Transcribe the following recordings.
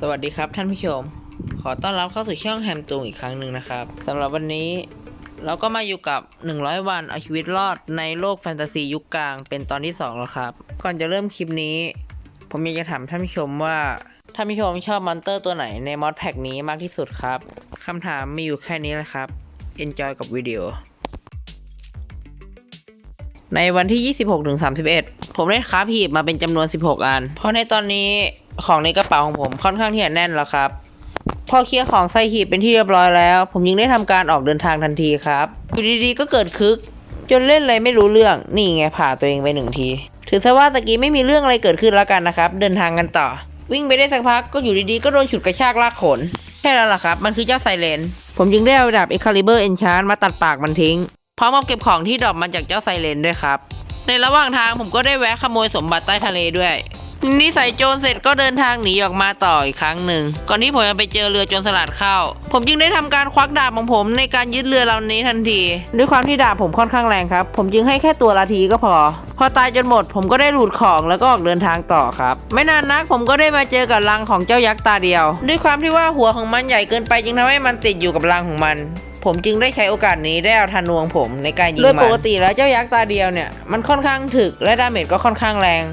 สวัสดีครับท่านผู้ชม ขอต้อนรับเข้าสู่ช่องแฮมตูงอีกครั้งหนึ่งนะครับสำหรับวันนี้เราก็มาอยู่กับ 100 วันเอาชีวิตรอดในโลกแฟนตาซียุคกลางเป็นตอนที่ 2 แล้วครับ ก่อนจะเริ่มคลิปนี้ ผมอยากจะถามท่านผู้ชมว่าท่านผู้ชมชอบมอนเตอร์ตัวไหนในมอดแพ็กนี้มากที่สุดครับคำถามมีอยู่แค่นี้แหละครับ enjoy กับวิดีโอในวันที่ 26ถึง31 ผมได้คราฟหีบมาเป็นจำนวน 16 อัน เพราะในตอนนี้ของในกระเป๋าของผมค่อนข้างที่จะแน่นแล้วครับพอเคลียร์ของใส่หีบเป็นที่เรียบร้อยแล้ว ผมยังได้ทำการออกเดินทางทันทีครับอยู่ดีๆก็เกิดคึก จนเล่นอะไรไม่รู้เรื่องนี่ไงผ่าตัวเองไปหนึ่งที ถือซะว่าตะกี้ไม่มีเรื่องอะไรเกิดขึ้นแล้วกันนะครับ เดินทางกันต่อ วิ่งไปได้สักพักก็อยู่ดีๆก็โดนฉุดกระชากลากขนแค่นั้นแหละครับ มันคือเจ้าไซเลน ผมจึงได้เอาดาบ Excalibur Enchant มาตัดปากมันทิ้งพร้อมกับเก็บของที่ดรอปมาจากเจ้าไซเลนด้วยครับ ในระหว่างทางผมก็ได้แวะขโมยสมบัติใต้ทะเลด้วยนิสัยโจรเสร็จก็เดินทางหนีออกมาต่ออีกครั้งหนึ่ง ก่อนที่ผมจะไปเจอเรือโจรสลัดเข้า ผมจึงได้ทำการควักดาบของผมในการยึดเรือลำนี้ทันที ด้วยความที่ดาบผมค่อนข้างแรงครับ ผมจึงให้แค่ตัวละทีก็พอ พอตายจนหมด ผมก็ได้หลุดของแล้วก็ออกเดินทางต่อครับ ไม่นานนักผมก็ได้มาเจอกับรังของเจ้ายักษ์ตาเดียว ด้วยความที่ว่าหัวของมันใหญ่เกินไปจึงทำให้มันติดอยู่กับรังของมัน ผมจึงได้ใช้โอกาสนี้ได้เอาธนวงผมในการยิงมันโดยปกติแล้วเจ้ายักษ์ตาเดียวเนี่ยมันค่อนข้างถึกและดาเมจก็ค่อนข้างแรง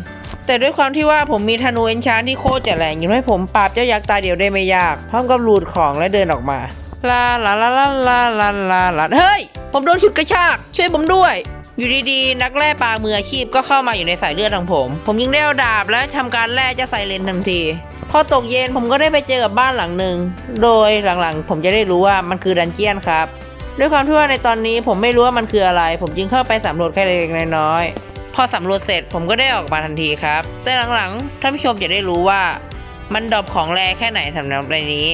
แต่ด้วยความที่ว่าผมมีธนูเอนชานที่โคตรจะแรงอยู่ให้ผมปราบเจ้ายักษ์ตาเดียวได้ไม่ยาก พร้อมกับลูดของและเดินออกมาลาลาลาลาลาลาลาเฮ้ย ผมโดนฉุดกระชาก ช่วยผมด้วย อยู่ดีๆ นักแร่ปลามืออาชีพก็เข้ามาอยู่ในสายเลือดของผม ผมยิงได้เอาดาบและทำการแล่จ้าไซเลนทันที พอตกเย็นผมก็ได้ไปเจอกับบ้านหลังหนึ่ง โดยหลังๆ ผมจะได้รู้ว่ามันคือดันเจียนครับ ด้วยความที่ว่าในตอนนี้ผมไม่รู้ว่ามันคืออะไร ผมจึงเข้าไปสำรวจแค่เล็กๆน้อยๆพอสำรวจเสร็จผมก็ได้ออกมาทันทีครับ แต่หลังๆท่านผู้ชมจะได้รู้ว่า มันดรอปของแรแค่ไหนสำหรับในนี้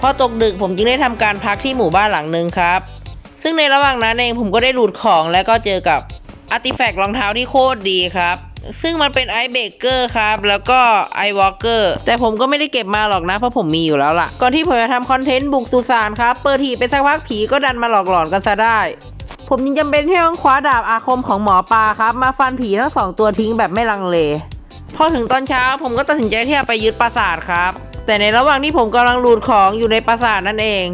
พอตกดึกผมจึงได้ทำการพักที่หมู่บ้านหลังหนึ่งครับ ซึ่งในระหว่างนั้นเองผมก็ได้หลุดของแล้วก็เจอกับอาร์ติแฟกต์รองเท้าที่โคตรดีครับ ซึ่งมันเป็นไอเบเกอร์ครับ แล้วก็ไอวอลเกอร์แต่ผมก็ไม่ได้เก็บมาหรอกนะ เพราะผมมีอยู่แล้วล่ะ ก่อนที่ผมจะทำคอนเทนต์บุกสุสานครับ เปิดทีไปสักพักผีก็ดันมาหลอกหลอนกันซะได้ ผมจึงจำเป็นที่ต้องคว้าดาบอาคมของหมอปลาครับ มาฟันผีทั้งสองตัวทิ้งแบบไม่ลังเล พอถึงตอนเช้าผมก็ตัดสินใจที่จะไปยึดปราสาทครับ แต่ในระหว่างที่ผมกำลังลูดของอยู่ในปราสาทนั่นเอง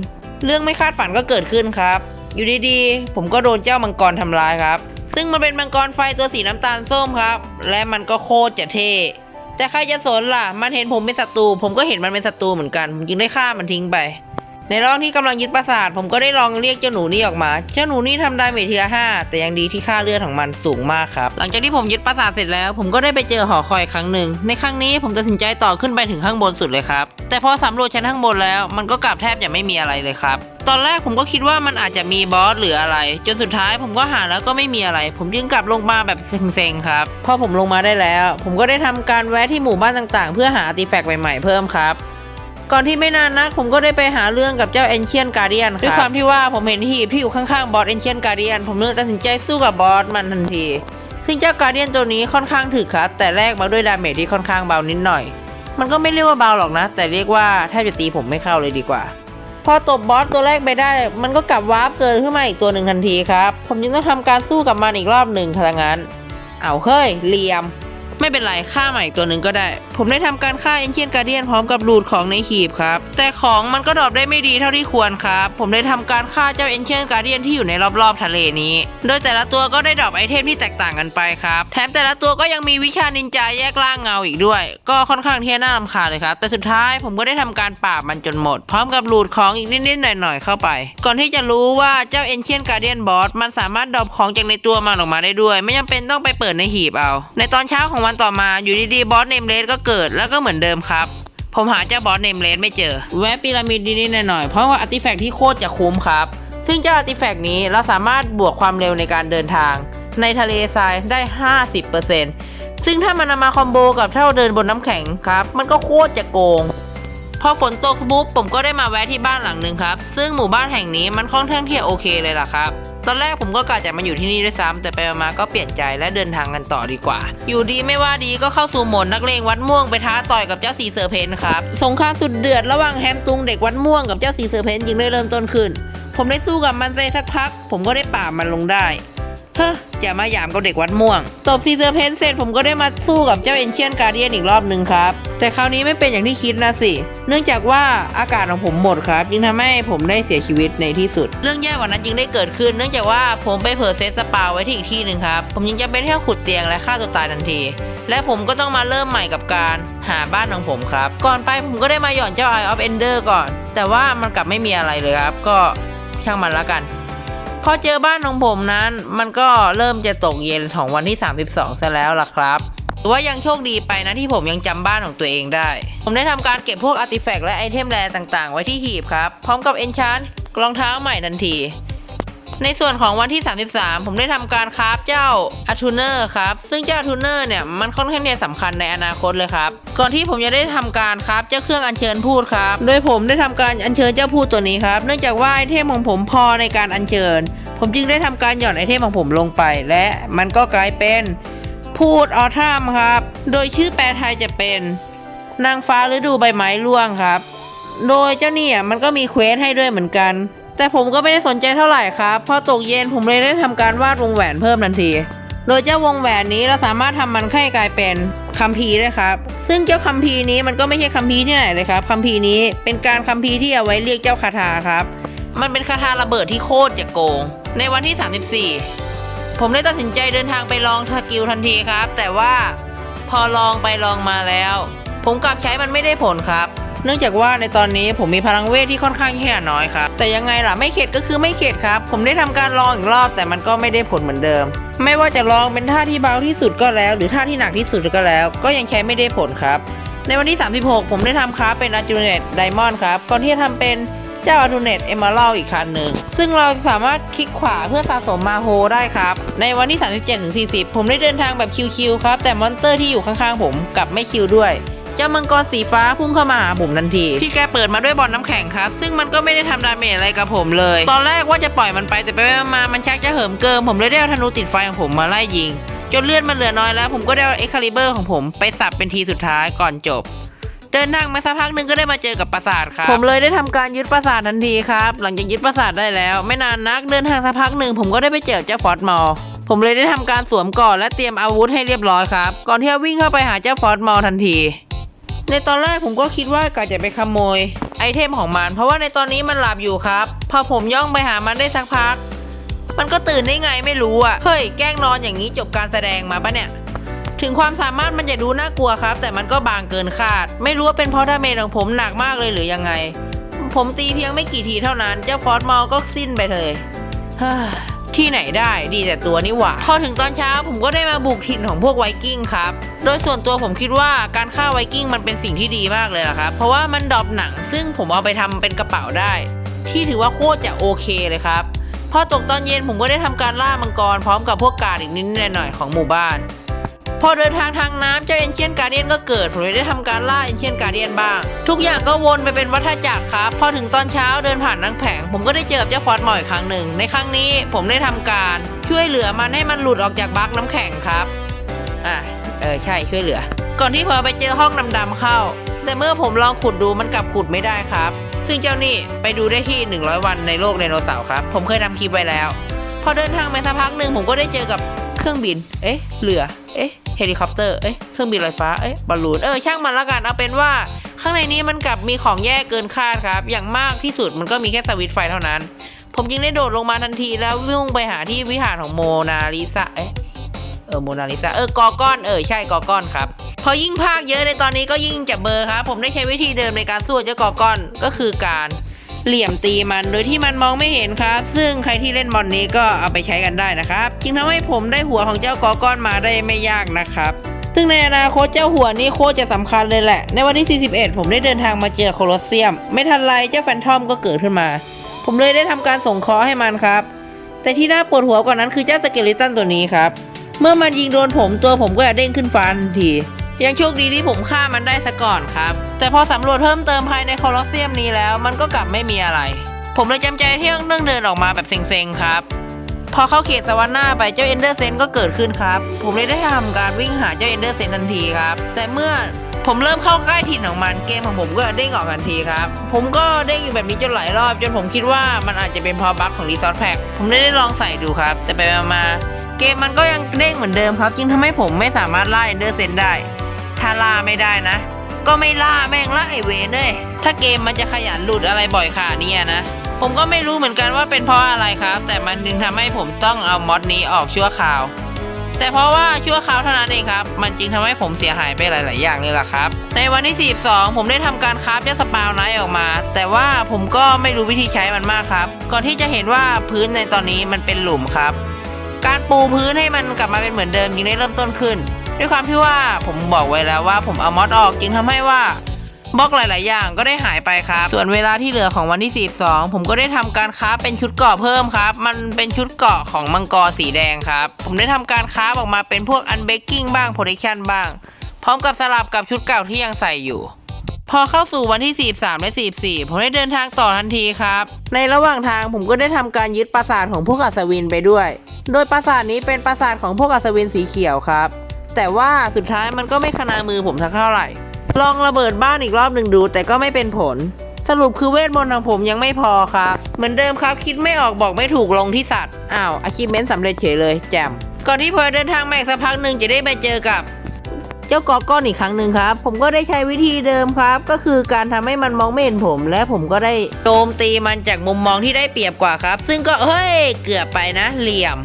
เรื่องไม่คาดฝันก็เกิดขึ้นครับ อยู่ดีๆ ผมก็โดนเจ้ามังกรทำร้ายครับ ซึ่งมันเป็นมังกรไฟตัวสีน้ำตาลส้มครับ และมันก็โคตรจะเท่แต่ใครจะสนล่ะ มันเห็นผมเป็นศัตรู ผมก็เห็นมันเป็นศัตรูเหมือนกัน ผมจึงได้ฆ่ามันทิ้งไป ในระหว่างที่กำลังยึดปราสาทผมก็ได้ลองเรียกเจ้าหนูนี่ออกมา เจ้าหนูนี่ทำดาเมทีละห้าแต่ยังดีที่ค่าเลือดของมันสูงมากครับ หลังจากที่ผมยึดปราสาทเสร็จแล้ว ผมก็ได้ไปเจอหอคอยครั้งหนึ่ง ในครั้งนี้ผมตัดสินใจต่อขึ้นไปถึงข้างบนสุดเลยครับ แต่พอสำรวจชั้นข้างบนแล้วมันก็กลับแทบจะไม่มีอะไรเลยครับ ตอนแรกผมก็คิดว่ามันอาจจะมีบอสหรืออะไร จนสุดท้ายผมก็หาแล้วก็ไม่มีอะไร ผมจึงกลับลงมาแบบเซ็งๆครับ พอผมลงมาได้แล้ว ผมก็ได้ทำการแวะที่หมู่บ้านต่างๆ เพื่อหาอาร์ติแฟกต์ใหม่ๆเพิ่มครับ ก่อนที่ไม่นานนักผมก็ได้ไปหาเรื่องกับเจ้าเอนเชียนการเดียนด้วยความที่ว่าผมเห็นหีบที่อยู่ข้างๆบอสเอนเชียนการเดียนผมเลยตัดสินใจสู้กับบอสมันทันที ซึ่งเจ้าการเดียนตัวนี้ค่อนข้างถึกครับแต่แรกมาด้วยดาเมจที่ค่อนข้างเบานิดหน่อย มันก็ไม่เรียกว่าเบาหรอกนะ แต่เรียกว่าแทบจะตีผมไม่เข้าเลยดีกว่าพอตบบอสตัวแรกไปได้ มันก็กลับวาร์ปเกินขึ้นมาอีกตัวหนึ่งทันทีครับ ผมจึงต้องทำการสู้กับมันอีกรอบหนึ่งทางนั้นเอาเฮ้ยเหลี่ยม ไม่เป็นไรฆ่าใหม่อีกตัวหนึ่งก็ได้ ผมได้ทำการฆ่าเอนเชียนการเดียนพร้อมกับลูดของในหีบครับ แต่ของมันก็ดรอปได้ไม่ดีเท่าที่ควรครับ ผมได้ทำการฆ่าเจ้าเอนเชียนการเดียนที่อยู่ในรอบๆทะเลนี้ โดยแต่ละตัวก็ได้ดรอปไอเทมที่แตกต่างกันไปครับ แถมแต่ละตัวก็ยังมีวิชานินจาแยกร่างเงาอีกด้วย ก็ค่อนข้างที่จะน่ารำคาญเลยครับ แต่สุดท้ายผมก็ได้ทำการปราบมันจนหมด พร้อมกับลูดของอีกนิดๆหน่อยๆเข้าไป ก่อนที่จะรู้ว่าเจ้าเอนเชียนการเดียนบอสมันสามารถดรอปของจากในตัวมันออกมาได้ด้วย ไม่จำเป็นต้องไปเปิดในหีบเอา ในตอนเช้าของวันต่อมาอยู่ดีๆบอสเนมเลสก็เกิดแล้วก็เหมือนเดิมครับ ผมหาเจ้าบอสเนมเลสไม่เจอ แวะพีระมิดนิดหน่อยเพราะว่าอาร์ติแฟกต์ที่โคตรจะคุ้มครับ ซึ่งเจ้าอาร์ติแฟกต์นี้เราสามารถบวกความเร็วในการเดินทาง ในทะเลทรายได้ 50%ซึ่งถ้ามันนำมาคอมโบกับเท่าเดินบนน้ำแข็งครับ มันก็โคตรจะโกงพอฝนตกปุ๊บผมก็ได้มาแวะที่บ้านหลังหนึ่งครับ ซึ่งหมู่บ้านแห่งนี้มันค่อนข้างที่จะโอเคเลยล่ะครับ ตอนแรกผมก็กะจะมาอยู่ที่นี่ด้วยซ้ำแต่ไปมาๆก็เปลี่ยนใจและเดินทางกันต่อดีกว่า อยู่ดีไม่ว่าดีก็เข้าสู่หมดนักเลงวัดม่วงไปท้าต่อยกับเจ้าสีเสือเพนครับสงครามสุดเดือดระหว่างแฮมตุงเด็กวัดม่วงกับเจ้าสีเสือเพนจึงได้เริ่มต้นขึ้น ผมได้สู้กับมันไปสักพัก ผมก็ได้ป่ามันลงได้ เฮ้ออย่ามาหยามกับเด็กวัดม่วง ตบซีเซอร์เพนเสร็จผมก็ได้มาสู้กับเจ้าเอนเชียนการเดียนอีกรอบหนึ่งครับ แต่คราวนี้ไม่เป็นอย่างที่คิดนะสิ เนื่องจากว่าอากาศของผมหมดครับจึงทำให้ผมได้เสียชีวิตในที่สุด เรื่องแย่กว่านั้นจึงได้เกิดขึ้น เนื่องจากว่าผมไปเผลอเซตสปาไว้ที่อีกที่หนึ่งครับ ผมยังจะเป็นแค่ขุดเตียงและฆ่าตัวตายทันทีและผมก็ต้องมาเริ่มใหม่กับการหาบ้านของผมครับ ก่อนไปผมก็ได้มาหย่อนเจ้า Eye of Ender ก่อน แต่ว่ามันกลับไม่มีอะไรเลยครับ ก็ช่างมันละกัน อเจอบ้านของผมนั้น มันก็เริ่มจะตกเย็นของวันที่ 32 ซะแล้วล่ะครับถือว่ายังโชคดีไปนะที่ผมยังจำบ้านของตัวเองได้ ผมได้ทำการเก็บพวกอาร์ติแฟกต์และไอเทมแรต่างๆ ไว้ที่หีบครับ พร้อมกับเอนชานรองเท้าใหม่ทันที ในส่วนของวันที่ 33 ผมได้ทำการคราฟเจ้าอัทูเนอร์ครับ ซึ่งเจ้าอัทูเนอร์เนี่ยมันค่อนข้างเนี่ยสำคัญในอนาคตเลยครับ ก่อนที่ผมจะได้ทำการคราฟเจ้าเครื่องอัญเชิญพูดครับ โดยผมได้ทำการอัญเชิญเจ้าพูดตัวนี้ครับ เนื่องจากว่าไอเทมของผมพอในการอัญเชิญ ผมจึงได้ทำการหย่อนไอเทมของผมลงไป และมันก็กลายเป็นพูดออทัมครับ โดยชื่อแปลไทยจะเป็น นางฟ้าฤดูใบไม้ร่วงครับ โดยเจ้าเนี่ยมันก็มีเควสให้ด้วยเหมือนกัน แต่ผมก็ไม่ได้สนใจเท่าไหร่ครับ พอตกเย็นผมเลยได้ทำการวาดวงแหวนเพิ่มทันที โดยเจ้าวงแหวนนี้เราสามารถทำมันให้กลายเป็นคัมภีร์ได้ครับ ซึ่งเจ้าคัมภีร์นี้มันก็ไม่ใช่คัมภีร์ที่ไหนเลยครับ คัมภีร์นี้เป็นการคัมภีร์ที่เอาไว้เรียกเจ้าคาถาครับ มันเป็นคาถาระเบิดที่โคตรจะโกง ในวันที่ 34 ผมได้ตัดสินใจเดินทางไปลองสกิลทันทีครับ แต่ว่าพอลองไปลองมาแล้ว ผมกลับใช้มันไม่ได้ผลครับ เนื่องจากว่าในตอนนี้ผมมีพลังเวทที่ค่อนข้างแค่น้อยครับ แต่ยังไงล่ะไม่เข็ดก็คือไม่เข็ดครับ ผมได้ทำการลองอีกรอบแต่มันก็ไม่ได้ผลเหมือนเดิม ไม่ว่าจะลองเป็นท่าที่เบาที่สุดก็แล้ว หรือท่าที่หนักที่สุดก็แล้ว ก็ยังใช้ไม่ได้ผลครับ ในวันที่ 36 ผมได้ทำคราฟเป็นอาจูเนตไดมอนด์ครับก่อนที่จะทำเป็นเจ้าอาจูเนตเอม r ร l อีกคันหนึ่ง ซึ่งเราสามารถคลิกขวาเพื่อสะสมมาโฮได้ครับ ในวันที่ 37-40 ผมได้เดินทางแบบคิวๆครับ แต่มอนสเตอร์ที่อยู่ข้างๆผมกลับไม่คิวด้วย เจ้ามังกรสีฟ้าพุ่งเข้ามาหาผมทันที พี่แกเปิดมาด้วยบอลน้ำแข็งครับ ซึ่งมันก็ไม่ได้ทำดาเมจอะไรกับผมเลย ตอนแรกว่าจะปล่อยมันไปแต่ไปมา มันชักจะเหิมเกิมผมเลยได้เอาธนูติดไฟของผมมาไล่ยิง จนเลือดมันเหลือน้อยแล้ว ผมก็ได้เอาเอ็กคาลิเบอร์ของผมไปสับเป็นทีสุดท้ายก่อนจบเดินทางมาสักพักหนึ่งก็ได้มาเจอกับปราสาทครับ ผมเลยได้ทำการยึดปราสาททันทีครับ หลังจากยึดปราสาทได้แล้ว ไม่นานนักเดินทางสักพักหนึ่งผมก็ได้ไปเจอเจ้าฟอสมอลผมเลยได้ทำการสวมก่อนและเตรียมอาวุธให้เรียบร้อยครับ ก่อนที่จะวิ่งเข้าไปหาเจ้าฟอสมอลทันที ในตอนแรกผมก็คิดว่ากะจะไปขโมย ไอเทมของมัน เพราะว่าในตอนนี้มันหลับอยู่ครับ พอผมย่องไปหามันได้สักพัก มันก็ตื่นได้ไงไม่รู้อะ เฮ้ยแกล้งนอนอย่างนี้จบการแสดงมาปะเนี่ย ถึงความสามารถมันจะดูน่ากลัวครับ แต่มันก็บางเกินคาด ไม่รู้ว่าเป็นเพราะดาเมจของผมหนักมากเลยหรือยังไง ผมตีเพียงไม่กี่ทีเท่านั้น เจ้าฟอสมอลก็สิ้นไปเลยเฮ้ย ที่ไหนได้ดีแต่ตัวนี่หว่า พอถึงตอนเช้าผมก็ได้มาบุกถิ่นของพวกไวกิ้งครับ โดยส่วนตัวผมคิดว่าการฆ่าไวกิ้งมันเป็นสิ่งที่ดีมากเลยล่ะครับ เพราะว่ามันดรอปหนังซึ่งผมเอาไปทำเป็นกระเป๋าได้ ที่ถือว่าโคตรจะโอเคเลยครับ พอตกตอนเย็นผมก็ได้ทำการล่ามังกรพร้อมกับพวกกาดอีกนิดหน่อยของหมู่บ้าน พอเดินทางทางน้ำเจ้าเอนเชียนการเดียนก็เกิดผมเลยได้ทำการล่าเอนเชียนการเดียนบ้าง ทุกอย่างก็วนไปเป็นวัฏจักรครับ พอถึงตอนเช้าเดินผ่านนังแผง ผมก็ได้เจอบเจ้าฟอสมอลอีกครั้งหนึ่ง ในครั้งนี้ผมได้ทำการช่วยเหลือมันให้มันหลุดออกจากบั๊กน้ำแข็งครับอะเออใช่ช่วยเหลือ ก่อนที่ผมไปเจอห้องดำๆเข้า แต่เมื่อผมลองขุดดูมันกลับขุดไม่ได้ครับ ซึ่งเจ้านี่ไปดูได้ที่ 100 วันในโลกไดโนเสาร์ครับ ผมเคยทำคลิปไว้แล้ว พอเดินทางไปสักพักหนึ่งผมก็ได้เจอกับเครื่องบิน เอ๊ะเรือ เฮลิคอปเตอร์ เอ๊ะเครื่องบินลอยฟ้า เอ๊ะบอลลูน เออ ช่างมันละกัน เอาเป็นว่า ข้างในนี้มันกลับมีของแย่เกินคาดครับ อย่างมากที่สุดมันก็มีแค่สวิตไฟเท่านั้น ผมจึงได้โดดลงมาทันทีแล้ววิ่งไปหาที่วิหารของโมนาลิซาเอ๊ะเออโมนาลิซาเออกอก้อน เออ ใช่กอก้อนครับ พอยิ่งภาคเยอะในตอนนี้ก็ยิ่งจะเบอร์ครับ ผมได้ใช้วิธีเดิมในการสู้เจ้ากอก้อน ก็คือการ เหลี่ยมตีมันโดยที่มันมองไม่เห็นครับ ซึ่งใครที่เล่นบอลนี้ก็เอาไปใช้กันได้นะครับจึงทำให้ผมได้หัวของเจ้ากอก้อนมาได้ไม่ยากนะครับซึ่งในอนาคตเจ้าหัวนี้โคตรจะสำคัญเลยแหละ ในวันที่ 41 ผมได้เดินทางมาเจอโคลอสเซียม ไม่ทันไรเจ้าแฟนทอมก็เกิดขึ้นมา ผมเลยได้ทำการส่งคราะห์ให้มันครับ แต่ที่น่าปวดหัวกว่านั้นคือเจ้าสเกลิตันตัวนี้ครับ เมื่อมันยิงโดนผมตัวผมก็จะเด้งขึ้นฟ้าทันที ยังโชคดีที่ผมฆ่ามันได้ซะก่อนครับ แต่พอสำรวจเพิ่มเติมภายในโคลอสเซียมนี้แล้ว มันก็กลับไม่มีอะไร ผมเลยจำใจที่ต้องเดินออกมาแบบเซ็งๆครับ พอเข้าเขตสวรรค์หน้าไปเจ้าเอนเดอร์เซนก็เกิดขึ้นครับ ผมเลยได้ทำการวิ่งหาเจ้าเอนเดอร์เซนทันทีครับ แต่เมื่อผมเริ่มเข้าใกล้ถิ่นของมันเกมของผมก็เด้งออกทันทีครับ ผมก็เด้งอยู่แบบนี้จนหลายรอบ จนผมคิดว่ามันอาจจะเป็นเพอบั๊กของรีซอสแพ็ผมได้ได้ลองใส่ดูครับ แต่ไปมาเกมมันก็ยังเด้งเหมือนเดิมครับ จึงทำให้ผมไม่สามารถล่าเอนเดอร์เซนได้ ถ้าล่าไม่ได้นะ ก็ไม่ล่าแม่งล่าไอเวนเลยถ้าเกมมันจะขยันหลุดอะไรบ่อยขนาดนี้อะนะ ผมก็ไม่รู้เหมือนกันว่าเป็นเพราะอะไรครับ แต่มันจึงทำให้ผมต้องเอามอดนี้ออกชั่วคราว แต่เพราะว่าชั่วคราวเท่านั้นเองครับ มันจึงทำให้ผมเสียหายไปหลาย ๆ อย่างเลยล่ะครับ ในวันที่ 42 ผมได้ทำการคราฟเจ้าสปาวไนท์ออกมา แต่ว่าผมก็ไม่รู้วิธีใช้มันมากครับ ก่อนที่จะเห็นว่าพื้นในตอนนี้มันเป็นหลุมครับ การปูพื้นให้มันกลับมาเป็นเหมือนเดิมจึงได้เริ่มต้นขึ้น ด้วยความที่ว่าผมบอกไว้แล้วว่าผมเอามอดออกจึงทำให้ว่าบล็อกหลาย ๆ อย่างก็ได้หายไปครับ ส่วนเวลาที่เหลือของวันที่ 42 ผมก็ได้ทำการค้าเป็นชุดเกาะเพิ่มครับ มันเป็นชุดเกาะของมังกรสีแดงครับ ผมได้ทำการค้าออกมาเป็นพวกอันเบกกิ้งบ้างโปรเทคชั่นบ้าง พร้อมกับสลับกับชุดเก่าที่ยังใส่อยู่ พอเข้าสู่วันที่ 43 และ 44 ผมได้เดินทางต่อทันทีครับ ในระหว่างทางผมก็ได้ทำการยึดปราสาทของพวกอัศวินไปด้วย โดยปราสาทนี้เป็นปราสาทของพวกอัศวินสีเขียวครับ แต่ว่าสุดท้ายมันก็ไม่ขนามือผมสักเท่าไหร่ ลองระเบิดบ้านอีกรอบหนึ่งดู แต่ก็ไม่เป็นผล สรุปคือเวทมนต์ของผมยังไม่พอครับ เหมือนเดิมครับคิดไม่ออกบอกไม่ถูกลงที่สัตว์ อ้าวอาชีพเมนสำเร็จเฉยเลยแจมก่อนที่พอเดินทางมาอีกสักพักหนึ่งจะได้ไปเจอกับเจ้ากอก้อนอีกครั้งหนึ่งครับ ผมก็ได้ใช้วิธีเดิมครับ ก็คือการทำให้มันมองไม่เห็นผม และผมก็ได้โจมตีมันจากมุมมองที่ได้เปรียบกว่าครับ ซึ่งก็เฮ้ย เกือบไปนะ เหลี่ยม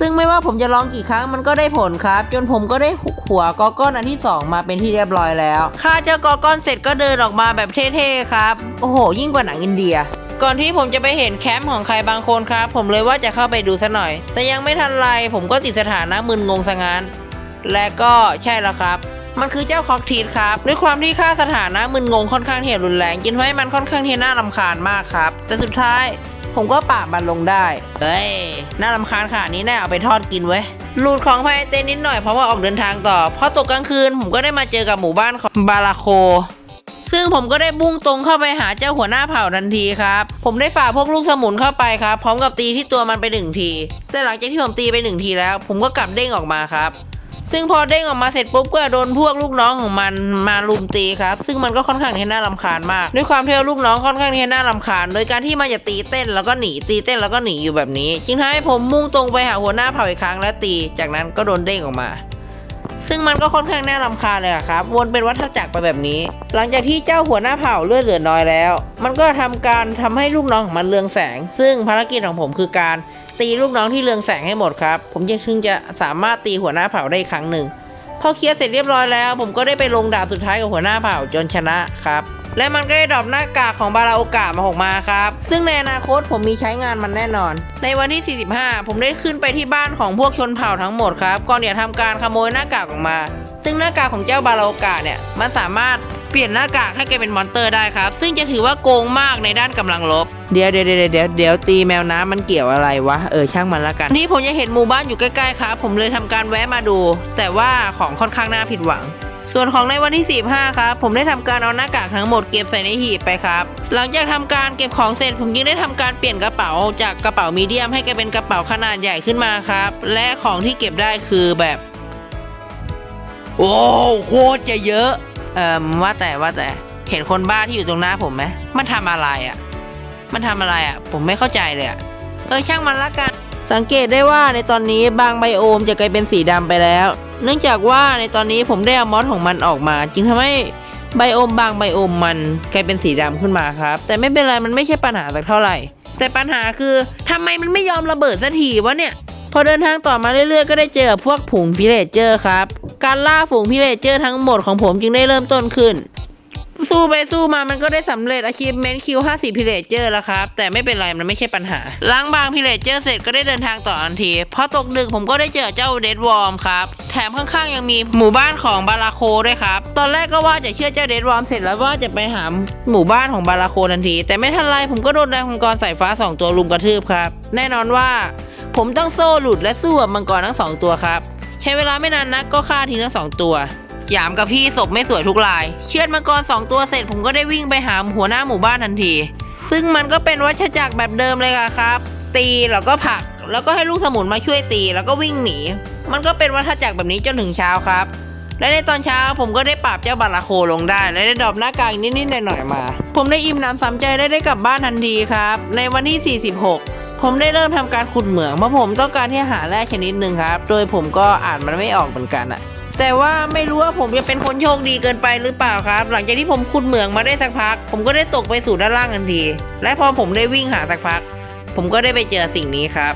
ซึ่งไม่ว่าผมจะลองกี่ครั้งมันก็ได้ผลครับ จนผมก็ได้หัวกอก้อนอันที่ 2 มาเป็นที่เรียบร้อยแล้วฆ่าเจ้ากอก้อนเสร็จก็เดินออกมาแบบเท่ๆครับ โอ้โห ยิ่งกว่าหนังอินเดียก่อนที่ผมจะไปเห็นแคมป์ของใครบางคนครับ ผมเลยว่าจะเข้าไปดูซะหน่อย แต่ยังไม่ทันไรผมก็ติดสถานะมึนงงซะงั้น และก็ใช่แล้วครับ มันคือเจ้าคอกทีสครับ ด้วยความที่ค่าสถานะมึนงงค่อนข้างที่จะรุนแรงกินไว้มันค่อนข้างที่น่ารำคาญมากครับ แต่สุดท้าย ผมก็ปราบมันลงได้ เอ้ย น่ารำคาญขนาดนี้แน่เอาไปทอดกินไว้ยหลุดของภายในเต็นท์นิดหน่อยเพราะว่าออกเดินทางต่อพอตกกลางคืนผมก็ได้มาเจอกับหมู่บ้านของบาราโค ซึ่งผมก็ได้บุ้งตรงเข้าไปหาเจ้าหัวหน้าเผ่าทันทีครับ ผมได้ฝ่าพวกลูกสมุนเข้าไปครับ พร้อมกับตีที่ตัวมันไปหนึ่งที แต่หลังจากที่ผมตีไปหนึ่งทีแล้ว ผมก็กลับเด้งออกมาครับ ซึ่งพอเด้งออกมาเสร็จปุ๊บก็โดนพวกลูกน้องของมันมาลุมตีครับ ซึ่งมันก็ค่อนข้างที่น่ารำคาญมาก ด้วยความที่ลูกน้องค่อนข้างที่น่ารำคาญ โดยการที่มันจะตีเต้นแล้วก็หนีตีเต้นแล้วก็หนีอยู่แบบนี้ จึงทำให้ผมมุ่งตรงไปหาหัวหน้าเผ่าอีกครั้งและตี จากนั้นก็โดนเด้งออกมา ซึ่งมันก็ค่อนข้างน่ารำคาญเลยครับ วนเป็นวัฏจักรไปแบบนี้ หลังจากที่เจ้าหัวหน้าเผ่าเลือดเหลือน้อยแล้ว มันก็ทำการทำให้ลูกน้องของมันเรืองแสง ซึ่งภารกิจของผมคือการตีลูกน้องที่เรืองแสงให้หมดครับ ผมจึงถึงจะสามารถตีหัวหน้าเผ่าได้ครั้งหนึ่ง พอเคลียร์เสร็จเรียบร้อยแล้ว ผมก็ได้ไปลงดาบสุดท้ายกับหัวหน้าเผ่าจนชนะครับและมันก็ได้ดรอปหน้ากากของบาราโอกะมาออกมาครับ ซึ่งในอนาคตผมมีใช้งานมันแน่นอน ในวันที่ 45 ผมได้ขึ้นไปที่บ้านของพวกชนเผ่าทั้งหมดครับ ก่อนที่จะทำการขโมยหน้ากากออกมา ซึ่งหน้ากากของเจ้าบาราโอกะเนี่ย มันสามารถ เปลี่ยนหน้ากากให้แกเป็นมอนเตอร์ได้ครับ ซึ่งจะถือว่าโกงมากในด้านกำลังลบ เดี๋ยวเดี๋ยวเดี๋ยวเดี๋ยวเดี๋ยวตีแมวน้ำมันเกี่ยวอะไรวะ เออช่างมันละกัน นี่ผมยังเห็นหมู่บ้านอยู่ใกล้ๆครับ ผมเลยทำการแวะมาดู แต่ว่าของค่อนข้างน่าผิดหวังส่วนของในวันที่ 45 ครับ ผมได้ทำการเอาหน้ากากทั้งหมดเก็บใส่ในหีบไปครับ หลังจากทำการเก็บของเสร็จ ผมยังได้ทำการเปลี่ยนกระเป๋าจากกระเป๋ามีเดียมให้กลายเป็นกระเป๋าขนาดใหญ่ขึ้นมาครับ และของที่เก็บได้คือแบบ โอ้โคตรจะเยอะ เอ่อว่าแต่ว่าแต่เห็นคนบ้าที่อยู่ตรงหน้าผมไหมมันทำอะไรอะ่ะ มันทำอะไรอะ่ะ ผมไม่เข้าใจเลยอะ่ะเออช่างมันละกัน สังเกตได้ว่าในตอนนี้บางไบโอมจะกลายเป็นสีดำไปแล้ว เนื่องจากว่าในตอนนี้ผมได้เอามอสของมันออกมา จึงทำให้ไบโอมบางไบโอมมันกลายเป็นสีดำขึ้นมาครับ แต่ไม่เป็นไรมันไม่ใช่ปัญหาสักเท่าไหร่ แต่ปัญหาคือทำไมมันไม่ยอมระเบิดสักทีวะเนี่ย พอเดินทางต่อมาเรื่อยๆ ก็ได้เจอกับพวกผงพิเลเจอร์ครับ การล่าฝูงพิเลเจอร์ทั้งหมดของผมจึงได้เริ่มต้นขึ้น สู้ไปสู้มามันก็ได้สำเร็จ achievement Q 50 p i l a g e r แล้วครับ แต่ไม่เป็นไรมันไม่ใช่ปัญหา ล้างบาง p i l a g e r เสร็จก็ได้เดินทางต่อทันที พอตกดึกผมก็ได้เจอเจ้าเดดวอร์มครับ แถมข้างๆยังมีหมู่บ้านของบาราโคด้วยครับ ตอนแรกก็ว่าจะเชื่อเจ้าเดดวอร์มเสร็จแล้วว่าจะไปหาหมู่บ้านของบาราโคทันที แต่ไม่ทันไรผมก็โดนแรงมังกรสายฟ้าสองตัวลุมกระทืบครับ แน่นอนว่า ผมต้องโซ่หลุดและสู้กับมังกรทั้งสองตัวครับ ใช้เวลาไม่นานนักก็ฆ่าทิ้งทั้งสองตัว หยามกับพี่ศพไม่สวยทุกลาย เชือดมังกรสองตัวเสร็จผมก็ได้วิ่งไปหาหัวหน้าหมู่บ้านทันที ซึ่งมันก็เป็นวัฏจักรแบบเดิมเลยอะครับ ตีแล้วก็ผลัก แล้วก็ให้ลูกสมุนมาช่วยตีแล้วก็วิ่งหนี มันก็เป็นวัฏจักรแบบนี้จนถึงเช้าครับ และในตอนเช้าผมก็ได้ปราบเจ้าบาราโคลงได้ และได้ดรอปหน้ากากนิดๆหน่อยๆมา ผมได้อิ่มหน้ำสำใจและได้กลับบ้านทันทีครับ ในวันที่ 46 ผมได้เริ่มทำการขุดเหมืองเพราะผมต้องการที่หาแร่ชนิดหนึ่งครับ โดยผมก็อ่านมันไม่ออกเหมือนกันอะแต่ว่าไม่รู้ว่าผมจะเป็นคนโชคดีเกินไปหรือเปล่าครับ หลังจากที่ผมขุดเหมืองมาได้สักพัก ผมก็ได้ตกไปสู่ด้านล่างทันที และพอผมได้วิ่งหาสักพัก ผมก็ได้ไปเจอสิ่งนี้ครับ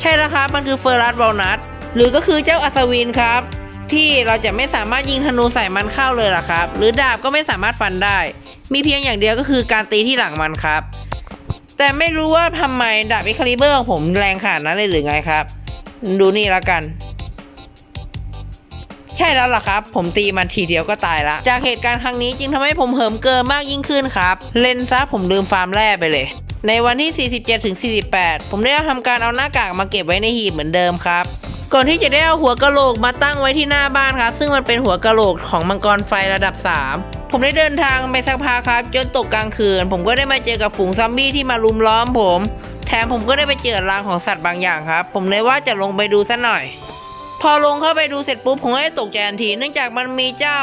ใช่แล้วครับมันคือเฟอร์รัสวอลนัทหรือก็คือเจ้าอัศวินครับ ที่เราจะไม่สามารถยิงธนูใส่มันเข้าเลยล่ะครับ หรือดาบก็ไม่สามารถฟันได้ มีเพียงอย่างเดียวก็คือการตีที่หลังมันครับ แต่ไม่รู้ว่าทำไมดาบอ็กคาลิเบอร์ของผมแรงขนาดนั้นเลยหรือไงครับ ดูนี่ละกัน ใช่แล้วล่ะครับ ผมตีมันทีเดียวก็ตายละ จากเหตุการณ์ครั้งนี้จึงทำให้ผมเหิมเกินมากยิ่งขึ้นครับ เลนซะผมลืมฟาร์มแร่ไปเลยในวันที่ 47 ถึง 48 ผมได้ทำการเอาหน้ากากมาเก็บไว้ในหีบเหมือนเดิมครับ ก่อนที่จะได้เอาหัวกะโหลกมาตั้งไว้ที่หน้าบ้านครับ ซึ่งมันเป็นหัวกะโหลกของมังกรไฟระดับ 3 ผมได้เดินทางไปสักพักครับ จนตกกลางคืน ผมก็ได้มาเจอกับฝูงซอมบี้ที่มาลุมล้อมผม แถมผมก็ได้ไปเจอรังของสัตว์บางอย่างครับ ผมเลยว่าจะลงไปดูสักหน่อย พอลงเข้าไปดูเสร็จปุ๊บผมก็ได้ตกใจทันที เนื่องจากมันมีเจ้า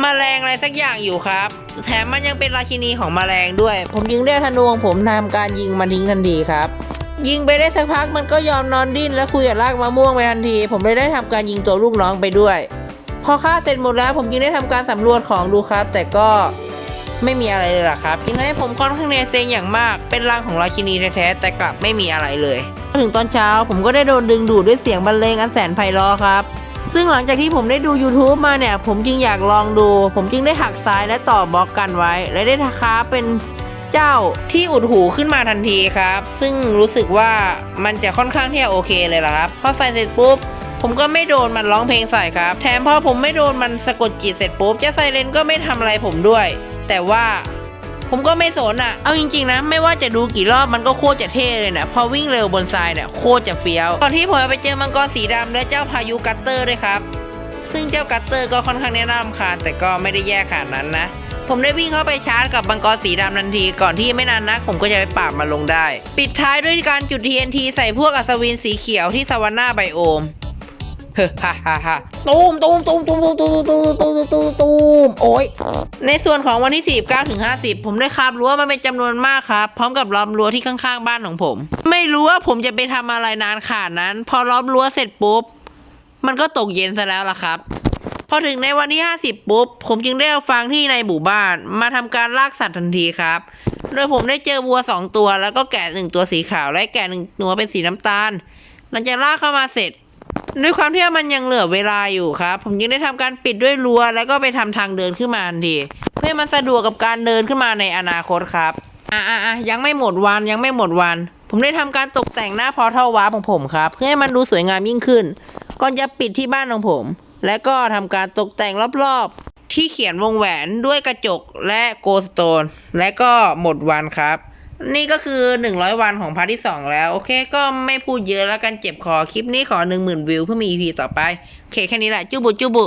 แมลงอะไรสักอย่างอยู่ครับ แถมมันยังเป็นราชินีของแมลงด้วย ผมยิงได้ธนูของผมทำการยิงมันทิ้งทันทีครับ ยิงไปได้สักพักมันก็ยอมนอนดิ้นและคุยกับรากมะม่วงไปทันที ผมเลยได้ทำการยิงตัวลูกน้องไปด้วย พอฆ่าเสร็จหมดแล้วผมจึงได้ทำการสำรวจของดูครับ แต่ก็ไม่มีอะไรเลยล่ะครับจึงทำให้ผมค่อนข้างเนเซงอย่างมาก เป็นรังของราชินีแท้ๆแต่กลับไม่มีอะไรเลยถึงตอนเช้าผมก็ได้โดนดึงดูดด้วยเสียงบรรเลงอันแสนไพเราะครับ ซึ่งหลังจากที่ผมได้ดู YouTube มาเนี่ย ผมจึงอยากลองดู ผมจึงได้หักซ้ายและต่อบล็อกกันไว้ และได้ทาค้าเป็นเจ้าที่อุดหูขึ้นมาทันทีครับ ซึ่งรู้สึกว่ามันจะค่อนข้างที่จะโอเคเลยล่ะครับ พอใส่เสร็จปุ๊บ ผมก็ไม่โดนมันร้องเพลงใส่ครับ แถมพอผมไม่โดนมันสะกดจิตเสร็จปุ๊บเจ้าไซเรนก็ไม่ทำอะไรผมด้วย แต่ว่าผมก็ไม่สนอะ เอาจริงๆนะ ไม่ว่าจะดูกี่รอบมันก็โคตรจะเท่เลยนะพอวิ่งเร็วบนทรายเนี่ยโคตรจะเฟี้ยว ตอนที่ผมไปเจอมังกรสีดำและเจ้าพายุกัตเตอร์ด้วยครับ ซึ่งเจ้ากัตเตอร์ก็ค่อนข้างแนะนำค่ะแต่ก็ไม่ได้แย่ขนาดนั้นนะผมได้วิ่งเข้าไปชาร์จกับมังกรสีดำทันทีก่อนที่ไม่นานนักผมก็จะไปปราบมันลงได้ ปิดท้ายด้วยการจุด TNT ใส่พวกอัศวินสีเขียวที่สวรรค์หน้าไบโอม ฮ้ฮ่าฮ่าฮ่าตูมตูมตูมตูมตูมตูมตูมตูมตูมตูมตูมโอ้ยในส่วนของวันที่49ถึง50 ผมได้คาบรั้วมาเป็นจำนวนมากครับ พร้อมกับล้อมรั้วที่ข้างๆ บ้านของผม ไม่รู้ว่าผมจะไปทำอะไรนานขนาดนั้น พอล้อมรั้วเสร็จปุ๊บ มันก็ตกเย็นซะแล้วล่ะครับพอถึงในวันที่ 50 ปุ๊บ ผมจึงได้เอาฟางที่ในหมู่บ้าน มาทำการลากสัตว์ทันทีครับ โดยผมได้เจอวัวสองตัว แล้วก็แกะหนึ่งตัวสีขาว และแกะหนึ่งตัวเป็นสีน้ำตาล หลังจากลากเข้ามาเสร็จ ด้วยความที่มันยังเหลือเวลาอยู่ครับ ผมยังได้ทำการปิดด้วยรั้วแล้วก็ไปทำทางเดินขึ้นมาทันทีเพื่อให้มันสะดวกกับการเดินขึ้นมาในอนาคตครับอะอะอะยังไม่หมดวันยังไม่หมดวัน ผมได้ทำการตกแต่งหน้าพอเท่าวาของผมครับ เพื่อให้มันดูสวยงามยิ่งขึ้นก่อนจะปิดที่บ้านของผม และก็ทำการตกแต่งรอบๆ ที่เขียนวงแหวนด้วยกระจกและโกสโตน และก็หมดวันครับ นี่ก็คือ 100 วันของพาร์ทที่ 2 แล้ว โอเค ก็ไม่พูดเยอะแล้วกันเจ็บคอ คลิปนี้ขอ 10,000 วิวเพื่อมี EP ต่อไป โอเค แค่นี้แหละ จุบุจุบุ